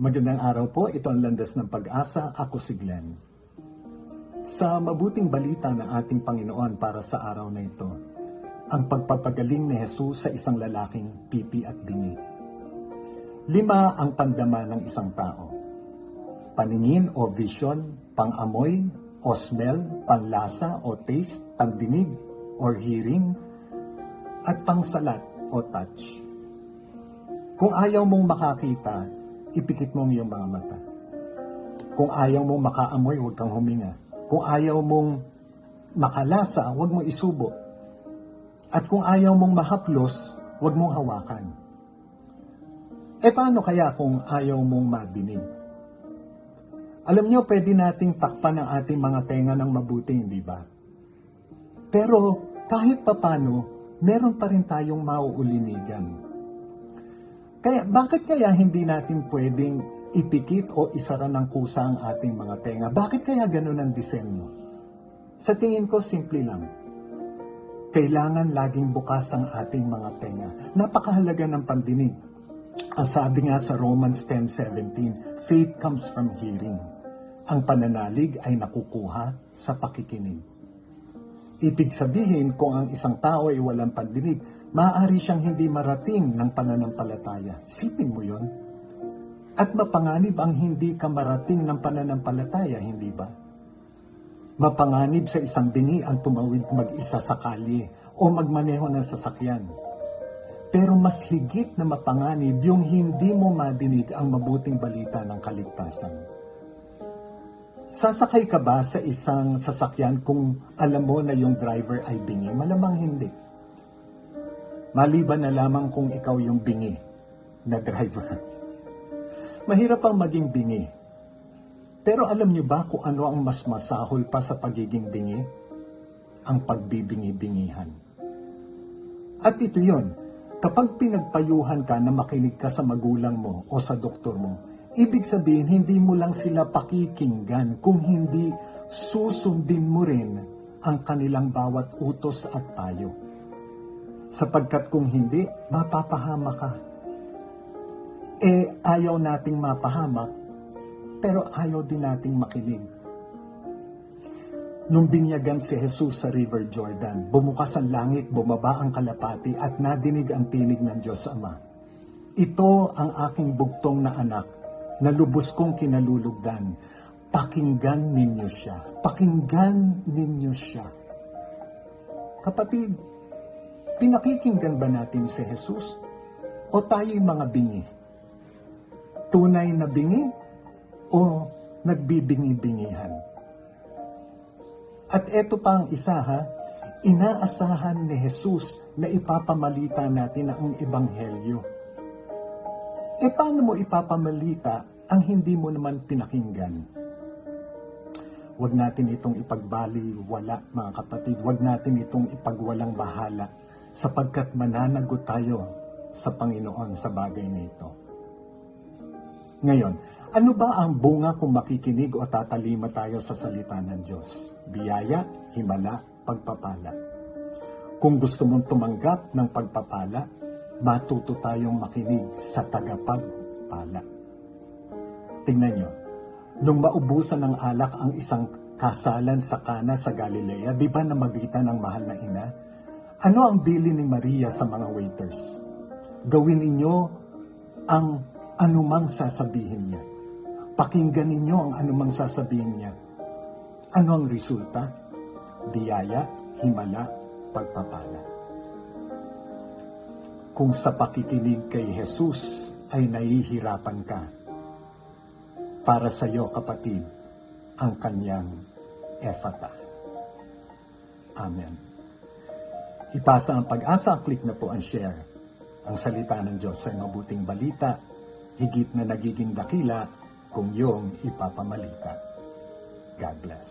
Magandang araw po, ito ang Landas ng Pag-asa, ako si Glenn. Sa mabuting balita ng ating Panginoon para sa araw na ito, ang pagpapagaling ni Jesus sa isang lalaking pipi at bingi. Lima ang pandama ng isang tao. Paningin o vision, pangamoy o smell, panlasa o taste, pandinig or hearing, at pangsalat o touch. Kung ayaw mong makakita, ipikit mo ang iyong mga mata. Kung ayaw mong makaamoy, huwag kang huminga. Kung ayaw mong makalasa, huwag mo isubo. At kung ayaw mong mahaplos, huwag mong hawakan. E paano kaya kung ayaw mong madinig? Alam niyo, pwede nating takpan ang ating mga tenga ng mabuti, hindi ba? Pero kahit papano, meron pa rin tayong mauulinigan. Kaya bakit kaya hindi natin pwedeng ipikit o isara ng kusa ang ating mga tenga? Bakit kaya ganun ang disenyo? Sa tingin ko, simple lang. Kailangan laging bukas ang ating mga tenga. Napakahalaga ng pandinig. Ang sabi nga sa Romans 10.17, faith comes from hearing. Ang pananalig ay nakukuha sa pakikinig. Ibig sabihin, kung ang isang tao ay walang pandinig, maaari siyang hindi marating ng pananampalataya. Isipin mo yon. At mapanganib ang hindi ka marating ng pananampalataya, hindi ba? Mapanganib sa isang bingi ang tumawid mag-isa sa kalye o magmaneho ng sasakyan. Pero mas higit na mapanganib yung hindi mo madinig ang mabuting balita ng kaligtasan. Sasakay ka ba sa isang sasakyan kung alam mo na yung driver ay bingi? Malamang hindi. Maliban na lamang kung ikaw yung bingi na driver. Mahirap ang maging bingi. Pero alam niyo ba kung ano ang mas masahol pa sa pagiging bingi? Ang pagbibingi-bingihan. At ito yon, kapag pinagpayuhan ka na makinig ka sa magulang mo o sa doktor mo, ibig sabihin hindi mo lang sila pakikinggan kung hindi susundin mo rin ang kanilang bawat utos at payo sapagkat kung hindi, mapapahama ka. Eh, ayaw nating mapahamak, pero ayaw din nating makinig. Nung binyagan si Jesus sa River Jordan, bumukas ang langit, bumaba ang kalapati at nadinig ang tinig ng Diyos Ama. Ito ang aking bugtong na anak na lubos kong kinalulugdan. Pakinggan ninyo siya. Pakinggan ninyo siya. Kapatid, pinakikinggan ba natin si Jesus o tayo'y mga bingi? Tunay na bingi o nagbibingi-bingihan? At eto pa ang isa ha, inaasahan ni Jesus na ipapamalita natin ang ebanghelyo. E paano mo ipapamalita ang hindi mo naman pinakinggan? Huwag natin itong ipagbaliwala, mga kapatid. Huwag natin itong ipagwalang bahala sapagkat mananagot tayo sa Panginoon sa bagay na ito. Ngayon, ano ba ang bunga kung makikinig o tatalima tayo sa salita ng Diyos? Biyaya, himala, pagpapala. Kung gusto mong tumanggap ng pagpapala, matuto tayong makinig sa tagapagpala. Tingnan nyo, nung maubusan ng alak ang isang kasalan sa Kana sa Galilea, di ba namagitan ng mahal na ina? Ano ang bili ni Maria sa mga waiters? Gawin ninyo ang anumang sasabihin niya. Pakinggan ninyo ang anumang sasabihin niya. Ano ang resulta? Biyaya, himala, pagpapala. Kung sa pakikinig kay Jesus ay nahihirapan ka, para sa iyo kapatid, ang kanyang efata. Amen. Ipasa ang pag-asa, click na po ang share. Ang salita ng Diyos ay mabuting balita, higit na nagiging dakila kung iyong ipapamalita. God bless.